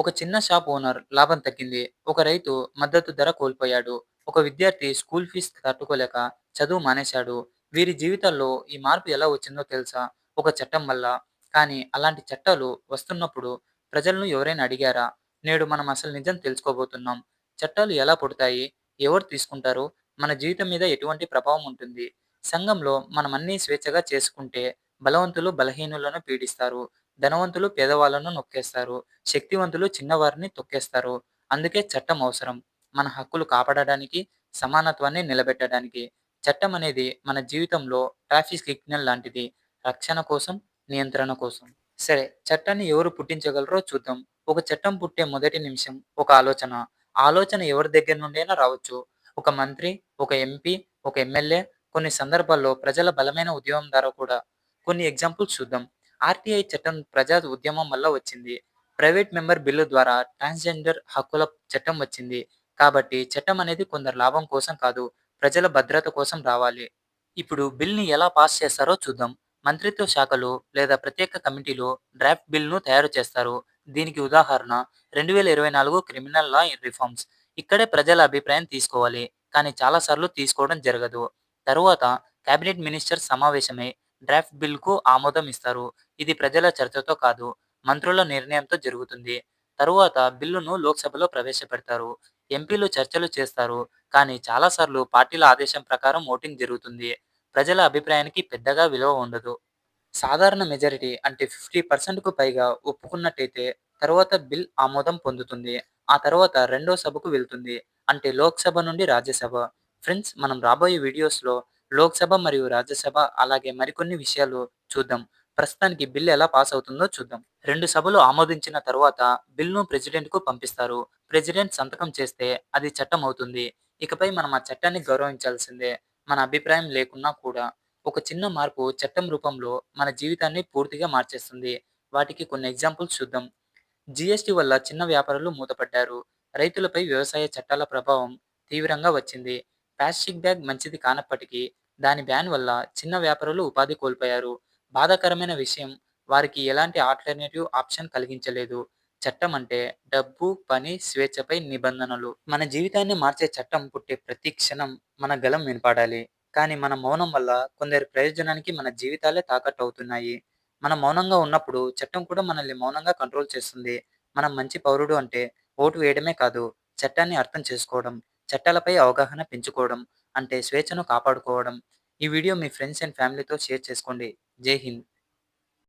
ఒక చిన్న shop owner లాభం తగ్గింది. ఒక రైతు మద్దతు ధర కోల్పోయాడు. ఒక విద్యార్థి స్కూల్ ఫీజు తట్టుకోలేక చదువు మానేశాడు. వీరి జీవితాల్లో ఈ మార్పు ఎలా వచ్చిందో తెలుసా? ఒక చట్టం వల్ల. కానీ అలాంటి చట్టాలు వస్తున్నప్పుడు ప్రజలను ఎవరైనా అడిగారా? నేడు మనం అసలు నిజం తెలుసుకోబోతున్నాం. చట్టాలు ఎలా పుడతాయి? ఎవరు తీసుకుంటారు? మన జీవితం మీద ఎటువంటి ప్రభావం ఉంటుంది? సంఘంలో మనం అన్నీ స్వేచ్ఛగా చేసుకుంటే బలవంతులు బలహీనులను పీడిస్తారు. ధనవంతులు పేదవాళ్ళను నొక్కేస్తారు. శక్తివంతులు చిన్నవారిని తొక్కేస్తారు. అందుకే చట్టం అవసరం. మన హక్కులు కాపాడడానికి సమానత్వాన్ని నిలబెట్టడానికి. చట్టం అనేది మన జీవితంలో ట్రాఫిక్ సిగ్నల్ లాంటిది. రక్షణ కోసం నియంత్రణ కోసం. సరే చట్టాన్ని ఎవరు పుట్టించగలరో చూద్దాం. ఒక చట్టం పుట్టే మొదటి నిమిషం ఒక ఆలోచన. ఆలోచన ఎవరి దగ్గర నుండైనా రావచ్చు. ఒక మంత్రి ఒక ఎంపీ ఒక ఎమ్మెల్యే కొన్ని సందర్భాల్లో ప్రజల బలమైన ఉద్యమం ద్వారా కూడా. కొన్ని ఎగ్జాంపుల్స్ చూద్దాం. ఆర్టీఐ చట్టం ప్రజా ఉద్యమం వల్ల వచ్చింది. ప్రైవేట్ మెంబర్ బిల్లు ద్వారా ట్రాన్స్జెండర్ హక్కుల చట్టం వచ్చింది. కాబట్టి చట్టం అనేది కొందరు లాభం కోసం కాదు ప్రజల భద్రత కోసం రావాలి. ఇప్పుడు బిల్ని ఎలా పాస్ చేస్తారో చూద్దాం. మంత్రిత్వ శాఖలు లేదా ప్రత్యేక కమిటీలు డ్రాఫ్ట్ బిల్ను తయారు చేస్తారు. దీనికి ఉదాహరణ రెండు వేల ఇరవై నాలుగు క్రిమినల్ లా రిఫార్మ్స్. ఇక్కడే ప్రజల అభిప్రాయం తీసుకోవాలి కానీ చాలాసార్లు తీసుకోవడం జరగదు. తరువాత కేబినెట్ మినిస్టర్ సమావేశమై డ్రాఫ్ట్ బిల్కు ఆమోదం ఇస్తారు. ఇది ప్రజల చర్చతో కాదు మంత్రుల నిర్ణయంతో జరుగుతుంది. తరువాత బిల్లును లోక్సభలో ప్రవేశపెడతారు. ఎంపీలు చర్చలు చేస్తారు. కానీ చాలాసార్లు పార్టీల ఆదేశం ప్రకారం ఓటింగ్ జరుగుతుంది. ప్రజల అభిప్రాయానికి పెద్దగా విలువ ఉండదు. సాధారణ మెజారిటీ అంటే ఫిఫ్టీ పర్సెంట్కు పైగా ఒప్పుకున్నట్టయితే తర్వాత బిల్ ఆమోదం పొందుతుంది. ఆ తర్వాత రెండో సభకు వెళ్తుంది. అంటే లోక్సభ నుండి రాజ్యసభ. ఫ్రెండ్స్ మనం రాబోయే వీడియోస్లో లోక్సభ మరియు రాజ్యసభ అలాగే మరికొన్ని విషయాలు చూద్దాం. ప్రస్తుతానికి బిల్ ఎలా పాస్ అవుతుందో చూద్దాం. రెండు సభలు ఆమోదించిన తర్వాత బిల్లును ప్రెసిడెంట్కు పంపిస్తారు. ప్రెసిడెంట్ సంతకం చేస్తే అది చట్టం అవుతుంది ఇకపై మనం ఆ చట్టాన్ని గౌరవించాల్సిందే. మన అభిప్రాయం లేకున్నా కూడా ఒక చిన్న మార్పు చట్టం రూపంలో మన జీవితాన్ని పూర్తిగా మార్చేస్తుంది. వాటికి కొన్ని ఎగ్జాంపుల్స్ చూద్దాం. జిఎస్టి వల్ల చిన్న వ్యాపారులు మూతపడ్డారు. రైతులపై వ్యవసాయ చట్టాల ప్రభావం తీవ్రంగా వచ్చింది. ప్లాస్టిక్ బ్యాగ్ మంచిది కానప్పటికీ దాని బ్యాన్ వల్ల చిన్న వ్యాపారులు ఉపాధి కోల్పోయారు. బాధాకరమైన విషయం వారికి ఎలాంటి ఆల్టర్నేటివ్ ఆప్షన్ కలిగించలేదు. చట్టం అంటే డబ్బు పని స్వేచ్ఛపై నిబంధనలు. మన జీవితాన్ని మార్చే చట్టం పుట్టే ప్రతి క్షణం మన గలం వినపడాలి. కానీ మన మౌనం వల్ల కొందరి ప్రయోజనానికి మన జీవితాలే తాకట్టు అవుతున్నాయి. మనం మౌనంగా ఉన్నప్పుడు చట్టం కూడా మనల్ని మౌనంగా కంట్రోల్ చేస్తుంది. మనం మంచి పౌరుడు అంటే ఓటు వేయడమే కాదు చట్టాన్ని అర్థం చేసుకోవడం చట్టాలపై అవగాహన పెంచుకోవడం అంటే స్వేచ్ఛను కాపాడుకోవడం. ఈ వీడియో మీ ఫ్రెండ్స్ అండ్ ఫ్యామిలీతో షేర్ చేసుకోండి. జై హింద్.